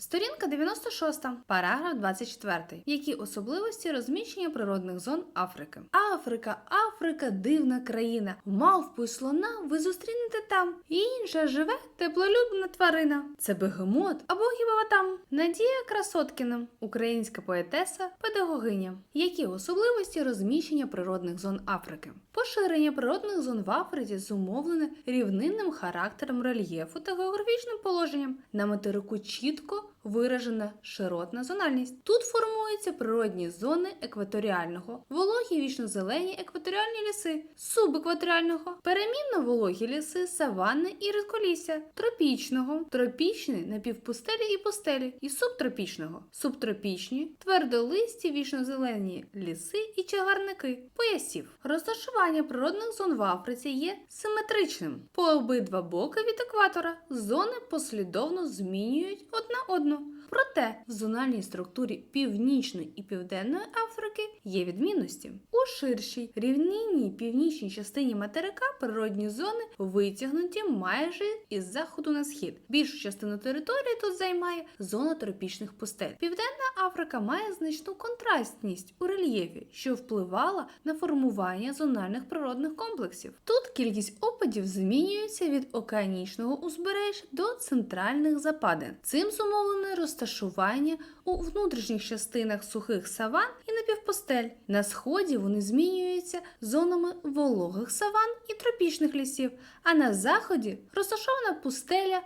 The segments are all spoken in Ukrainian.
Сторінка 96, параграф 24. Які особливості розміщення природних зон Африки? Африка, Африка, дивна країна. Мавпу й слона ви зустрінете там. І Інша живе теплолюбна тварина. Це бегемот або гіпопотам. Надія Красоткіна, українська поетеса, педагогиня. Які особливості розміщення природних зон Африки? Поширення природних зон в Африці зумовлене рівнинним характером рельєфу та географічним положенням. На материку чітко виражена широтна зональність. Тут формуються природні зони екваторіального, вологі вічно-зелені екваторіальні ліси, субекваторіального, перемінно вологі ліси, саванни і редколісся, тропічного, тропічні напівпустелі і пустелі, і субтропічного, субтропічні, твердолисті вічно-зелені ліси і чагарники, поясів. Розташування природних зон в Африці є симетричним. По обидва боки від екватора зони послідовно змінюють одна одну. Проте в зональній структурі Північної і Південної Африки є відмінності. У ширшій рівнинній північній частині материка природні зони витягнуті майже із заходу на схід. Більшу частину території тут займає зона тропічних пустель. Південна Африка має значну контрастність у рельєфі, що впливала на формування зональних природних комплексів. Тут кількість опадів змінюється від океанічного узбережжя до центральних западин. Цим зумовлене розташування у внутрішніх частинах сухих саван і напівпустель. На сході вони змінюються зонами вологих саван і тропічних лісів, а на заході розташована пустеля.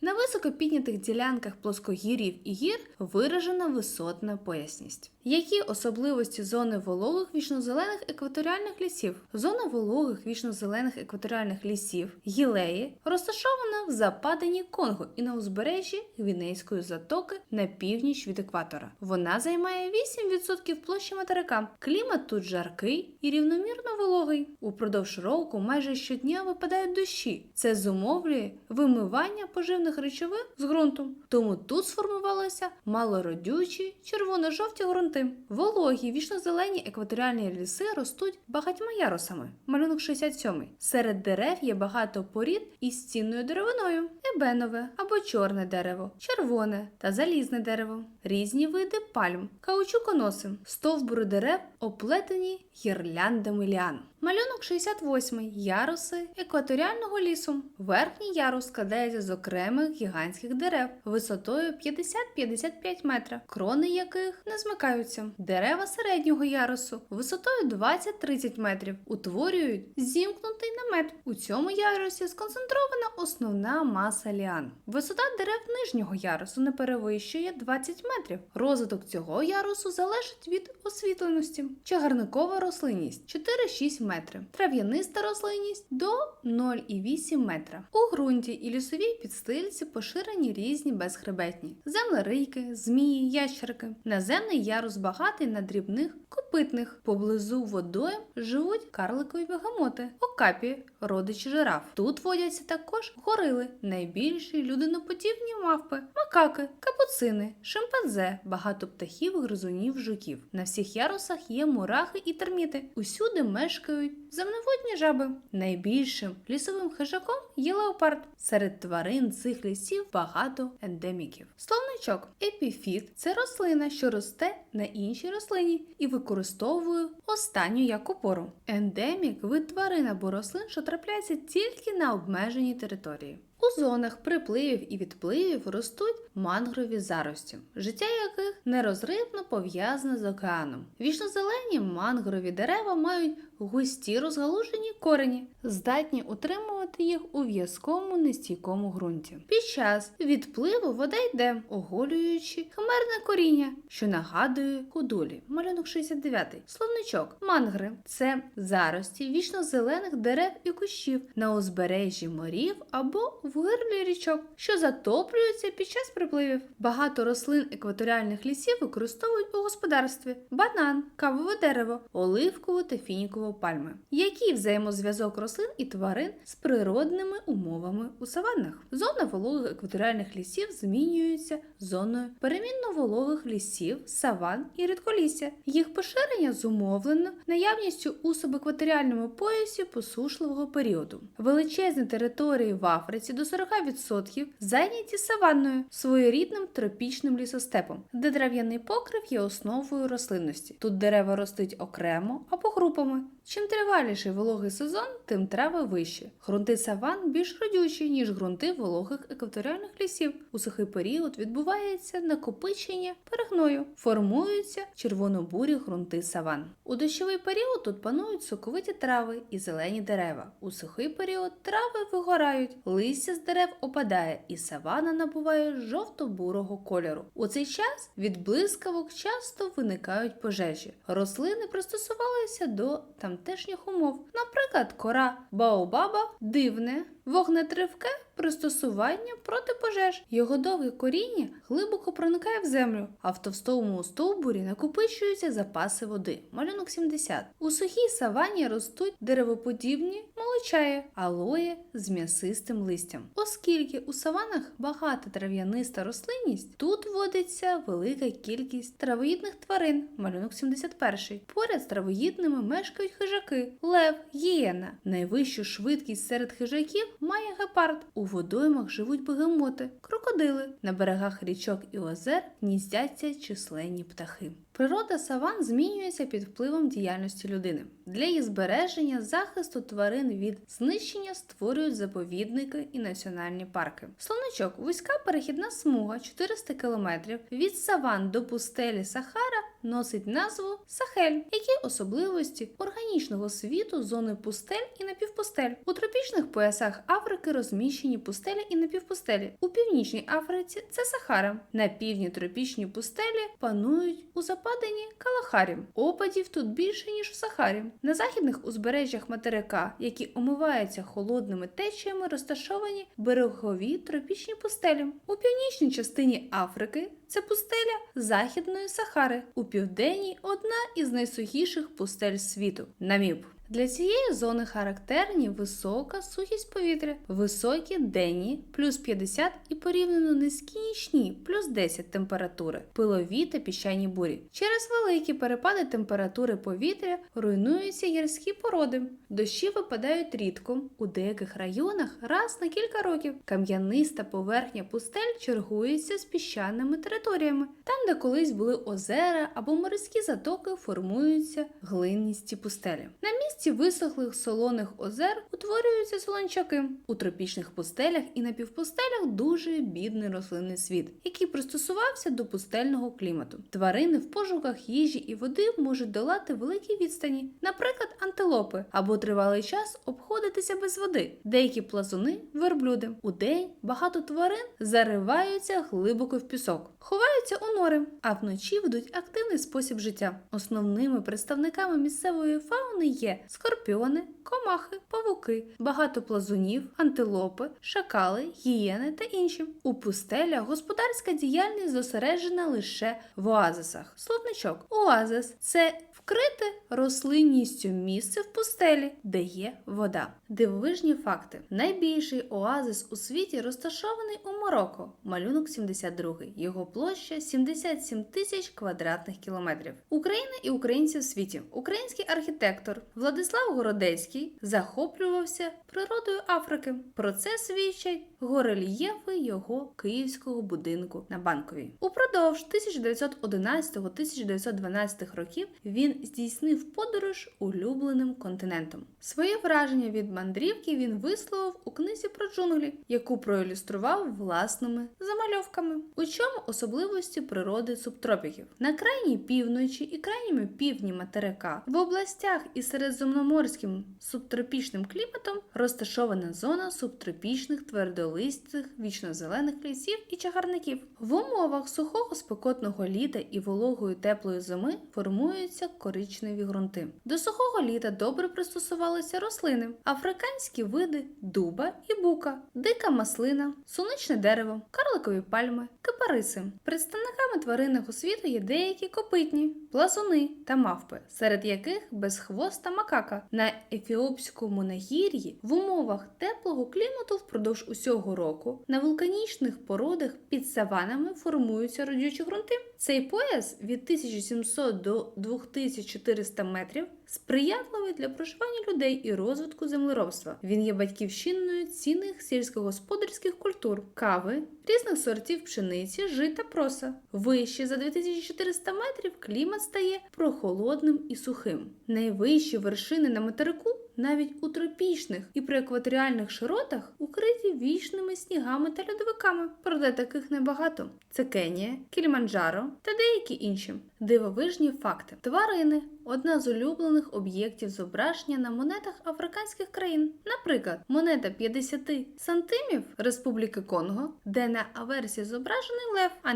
На високо піднятих ділянках плоскогір'їв і гір виражена висотна поясність. Які особливості зони вологих вічнозелених екваторіальних лісів? Зона вологих вічнозелених екваторіальних лісів гілеї розташована в западині Конго і на узбережжі Гвінейської затоки на північ від екватора. Вона займає 8% площі материка. Клімат тут жаркий і рівномірно вологий. Упродовж року майже щодня випадають дощі. Це зумовлює вимивання поживних речовин з ґрунту. Тому тут сформувалися малородючі червоно-жовті ґрунти. Вологі вічно-зелені екваторіальні ліси ростуть багатьма ярусами. Малюнок 67. Серед дерев є багато порід із цінною деревиною: ебенове або чорне дерево, червоне та залізне дерево, різні види пальм, каучуконоси, стовбури дерев оплетені гірляндами ліан. Малюнок 68. Яруси екваторіального лісу. Верхній ярус складається з окремих гігантських дерев висотою 50-55 метра, крони яких не змикаються. Дерева середнього ярусу висотою 20-30 метрів утворюють зімкнутий намет. У цьому ярусі сконцентрована основна маса ліан. Висота дерев нижнього ярусу не перевищує 20 метрів. Розвиток цього ярусу залежить від освітленості. Чагарникова рослинність 4-6 метри. Трав'яниста рослинність до 0,8 метра. У ґрунті і лісовій підстильці поширені різні безхребетні землерийки, змії, ящерки. Наземний ярус багатий на дрібних копитних. Поблизу водойм живуть карликові бегемоти, окапі, родичі жираф. Тут водяться також горили, найбільші людиноподібні мавпи, макаки, капуцини, шимпанзе, багато птахів, гризунів, жуків. На всіх ярусах є мурахи і терміти. Усюди мешкають земноводні жаби. Найбільшим лісовим хижаком є леопард. Серед тварин цих лісів багато ендеміків. Словничок епіфіт це рослина, що росте на іншій рослині і використовує останню як опору. Ендемік вид тварин або рослин, що трапляється тільки на обмеженій території. У зонах припливів і відпливів ростуть мангрові зарості, життя яких нерозривно пов'язане з океаном. Вічнозелені мангрові дерева мають густі розгалужені корені, здатні утримувати їх у в'язкому нестійкому ґрунті. Під час відпливу вода йде, оголюючи химерне коріння, що нагадує худолі. Малюнок 69. Словничок. Мангри це зарості вічно-зелених дерев і кущів на узбережжі морів або в гирлі річок, що затоплюються під час припливів. Багато рослин екваторіальних лісів використовують у господарстві: банан, кавове дерево, оливкову та фінікову пальми. Який взаємозв'язок рослин і тварин з природними умовами у саваннах? Зона вологих екваторіальних лісів змінюється зоною перемінно вологих лісів, саван і рідколісся. Їх поширення зумовлено наявністю у субекваторіальному поясі посушливого періоду. Величезні території в Африці до 40% зайняті саванною, своєрідним тропічним лісостепом, де дерев'яний покрив є основою рослинності. Тут дерева ростуть окремо або групами. Чим триваліший вологий сезон, тим трави вищі. Грунти саван більш родючі, ніж ґрунти вологих екваторіальних лісів. У сухий період відбувається накопичення перегною, формуються червоно-бурі ґрунти саван. У дощовий період тут панують соковиті трави і зелені дерева. У сухий період трави вигорають, листя з дерев опадає, і савана набуває жовто-бурого кольору. У цей час від блискавок часто виникають пожежі. Рослини пристосувалися до тамтешніх умов. Наприклад, кора Баобаба дивне, вогнетривке пристосування проти пожеж. Його довге коріння глибоко проникає в землю, а в товстому стовбурі накопичуються запаси води. Малюнок 70. У сухій савані ростуть деревоподібні молочаї, алоє з м'ясистим листям. Оскільки у саванах багата трав'яниста рослинність, тут водиться велика кількість травоїдних тварин. Малюнок 71. Поряд з травоїдними мешкають хижаки, лев, гієна. Найвищу швидкість серед хижаків має гепард. У водоймах живуть бегемоти, крокодили. На берегах річок і озер гніздяться численні птахи. Природа саван змінюється під впливом діяльності людини. Для її збереження захисту тварин від знищення створюють заповідники і національні парки. Словничок вузька перехідна смуга 400 км від саван до пустелі Сахара носить назву Сахель, які особливості органічного світу зони пустель і напівпустель. У тропічних поясах Африки розміщені пустелі і напівпустелі. У північній Африці це Сахара. На півдні тропічні пустелі панують у западині Калахарі. Опадів тут більше ніж в Сахарі. На західних узбережжях материка, які омиваються холодними течіями, розташовані берегові тропічні пустелі. У північній частині Африки це пустеля Західної Сахари. У південній одна із найсухіших пустель світу Наміб. Для цієї зони характерні висока сухість повітря, високі денні плюс 50 і порівняно низькі нічні плюс 10 температури, пилові та піщані бурі. Через великі перепади температури повітря руйнуються гірські породи. Дощі випадають рідко. У деяких районах раз на кілька років. Кам'яниста поверхня пустель чергується з піщаними територіями. Там, де колись були озера або морські затоки, формуються глиністі пустелі. На місці висохлих солоних озер утворюються солончаки. У тропічних пустелях і напівпустелях дуже бідний рослинний світ, який пристосувався до пустельного клімату. Тварини в пошуках їжі і води можуть долати великі відстані, наприклад, антилопи, або тривалий час обходитися без води. Деякі плазуни верблюди. У день багато тварин зариваються глибоко в пісок, ховаються у нори, а вночі ведуть активний спосіб життя. Основними представниками місцевої фауни є скорпіони, комахи, павуки, багато плазунів, антилопи, шакали, гієни та інші. У пустелях господарська діяльність зосереджена лише в оазисах. Словничок оазис це вкрите рослинністю місце в пустелі, де є вода. Дивовижні факти: найбільший оазис у світі розташований у Марокко, малюнок 72. Його площа 77 тисяч квадратних кілометрів. Україна і українці в світі. Український архітектор Владислав Городецький захоплювався природою Африки. Про це свідчать горельєфи його київського будинку на банковій. Упродовж 1911-1912 років він здійснив подорож улюбленим континентом. Своє враження від мандрівки він висловив у книзі про джунглі, яку проілюстрував власними замальовками. У чому особливості природи субтропіків? На крайній півночі і крайньому півдні материка в областях із середземноморським субтропічним кліматом розташована зона субтропічних твердолистих товстолистих, вічнозелених лісів і чагарників. В умовах сухого спекотного літа і вологої теплої зими формуються коричневі ґрунти. До сухого літа добре пристосувалися рослини, африканські види дуба і бука, дика маслина, сонячне дерево, карликові пальми, кипариси. Представниками тваринного світу є деякі копитні, плазуни та мавпи, серед яких безхвоста макака. На ефіопському нагір'ї в умовах теплого клімату впродовж усього року на вулканічних породах під саванами формуються родючі ґрунти. Цей пояс від 1700 до 2400 метрів сприятливий для проживання людей і розвитку землеробства. Він є батьківщиною цінних сільськогосподарських культур, кави, різних сортів пшениці, жита, проса. Вище за 2400 метрів клімат стає прохолодним і сухим. Найвищі вершини на материку навіть у тропічних і приекваторіальних широтах укриті вічними снігами та льодовиками. Проте таких небагато. Це Кенія, Кіліманджаро та деякі інші. Дивовижні факти. Тварини одна з улюблених об'єктів зображення на монетах африканських країн. Наприклад, монета 50 сантимів Республіки Конго, де на аверсі зображений лев, а